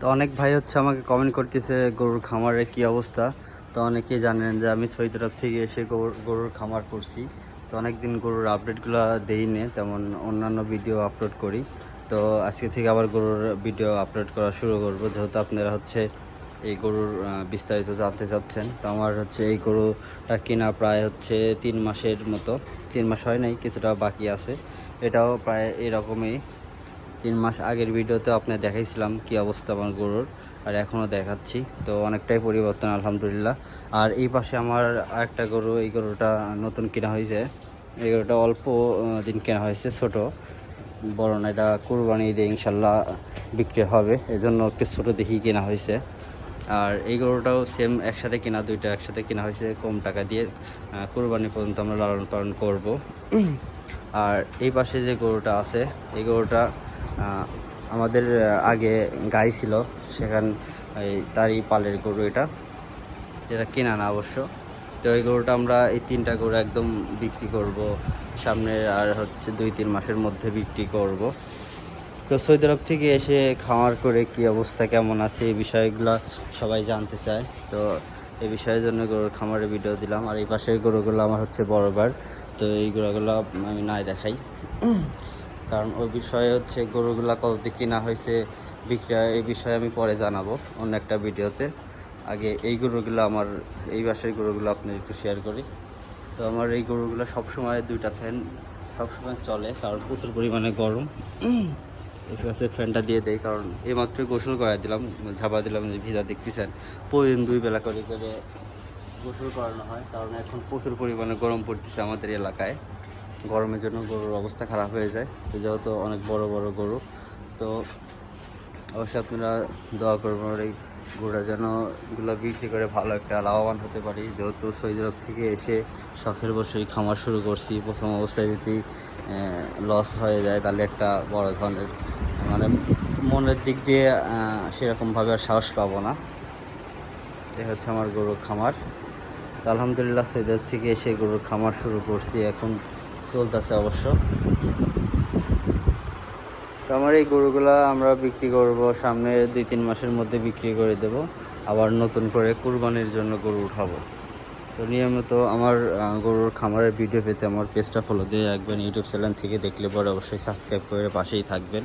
তো অনেক ভাই হচ্ছে আমাকে কমেন্ট করতেছে, গরুর খামারের কি অবস্থা? তো অনেকেই জানেন যে আমি সৈতরফ থেকে এসে গরুর খামার করছি। তো অনেক দিন গরুর আপডেটগুলো দেই নে তেমন অন্যান্য ভিডিও আপলোড করি। তো আজকে থেকে আবার গরুর ভিডিও আপলোড করা শুরু করব। যেহেতু আপনারা হচ্ছে এই গরুর বিস্তারিত জানতে চাচ্ছেন, তো আমার হচ্ছে এই গরুটা কেনা প্রায় হচ্ছে তিন মাসের মতো। তিন মাস হয় নাই, কিছুটা বাকি আছে। এটাও প্রায় এরকমই। তিন মাস আগের ভিডিওতে আপনার দেখাইছিলাম কি অবস্থা আমার গরুর, আর এখনও দেখাচ্ছি। তো অনেকটাই পরিবর্তন, আলহামদুলিল্লাহ। আর এই পাশে আমার আরেকটা গরু, এই গরুটা নতুন কেনা হয়েছে। এই গরুটা অল্প দিন কেনা হয়েছে, ছোট। বড় না, এটা কুরবানি দিয়ে ইনশাল্লাহ বিক্রি হবে। এজন্য একটু ছোটো দেখি কেনা হয়েছে। আর এই গরুটাও সেম একসাথে কেনা, দুইটা একসাথে কেনা হয়েছে। কম টাকা দিয়ে কুরবানি পর্যন্ত আমরা লালন পালন করব। আর এই পাশে যে গরুটা আছে, এই গরুটা আমাদের আগে গাই ছিল, সেখান তারই পালের গরু এটা, যেটা কেনা না অবশ্য। তো এই গরুটা আমরা এই তিনটা গরু একদম বিক্রি করব, সামনে আর হচ্ছে দুই তিন মাসের মধ্যে বিক্রি করব। তো সৌদি আরব থেকে এসে খামার করে কি অবস্থা, কেমন আছে, এই বিষয়গুলো সবাই জানতে চায়। তো এই বিষয়ের জন্য গরুর খামারের ভিডিও দিলাম, আর এই পাশের গরুগুলো আমার হচ্ছে বড়বার তো এই গরুগুলো আমি নাই দেখাই। কারণ ওই বিষয়ে হচ্ছে গরুগুলা কতদিন কিনা হয়েছে বিক্রি হয় এই বিষয়ে আমি পরে জানাব অন্য একটা ভিডিওতে। আগে এই গরুগুলো আমার, এই বাসের গরুগুলো আপনার একটু শেয়ার করি। তো আমার এই গরুগুলো সবসময় দুইটা ফ্যান সবসময় চলে কারণ প্রচুর পরিমাণে গরম। এই পাশে ফ্যানটা দিয়ে দেয় কারণ এইমাত্র গোসল করা দিলাম, ঝাপা দিলাম যে ভিজা দেখতেছেন। প্রতিদিন দুই বেলা করে করে গোসল করানো হয়, কারণ এখন প্রচুর পরিমাণে গরম পড়তেছে আমাদের এলাকায়। গরমের জন্য গরুর অবস্থা খারাপ হয়ে যায়, তো যেহেতু অনেক বড় বড় গরু, তো অবশ্যই আপনারা দোয়া করবেন এই গরুটা যেন এগুলো বিক্রি করে ভালো একটা লাভবান হতে পারি। যেহেতু সৌদি আরব থেকে এসে শখের বসেই খামার শুরু করছি, প্রথম অবস্থায় যদি লস হয়ে যায় তাহলে একটা বড় ধরনের মানে মনের দিক দিয়ে সেরকমভাবে আর সাহস পাবো না। এই হচ্ছে আমার গরুর খামার। তো আলহামদুলিল্লাহ সৌদি আরব থেকে এসে গরুর খামার শুরু করছি। এখন চলতেছে অবশ্য। তো আমার এই গরুগুলা আমরা বিক্রি করব, সামনে দুই তিন মাসের মধ্যে বিক্রি করে দেব। আবার নতুন করে কুরবানির জন্য গরু উঠাবো। তো নিয়মিত আমার গরুর খামারের ভিডিও পেতে আমার পেজটা ফলো দিয়ে রাখবেন ইউটিউব চ্যানেল থেকে দেখলে পরে অবশ্যই সাবস্ক্রাইব করে পাশেই থাকবেন।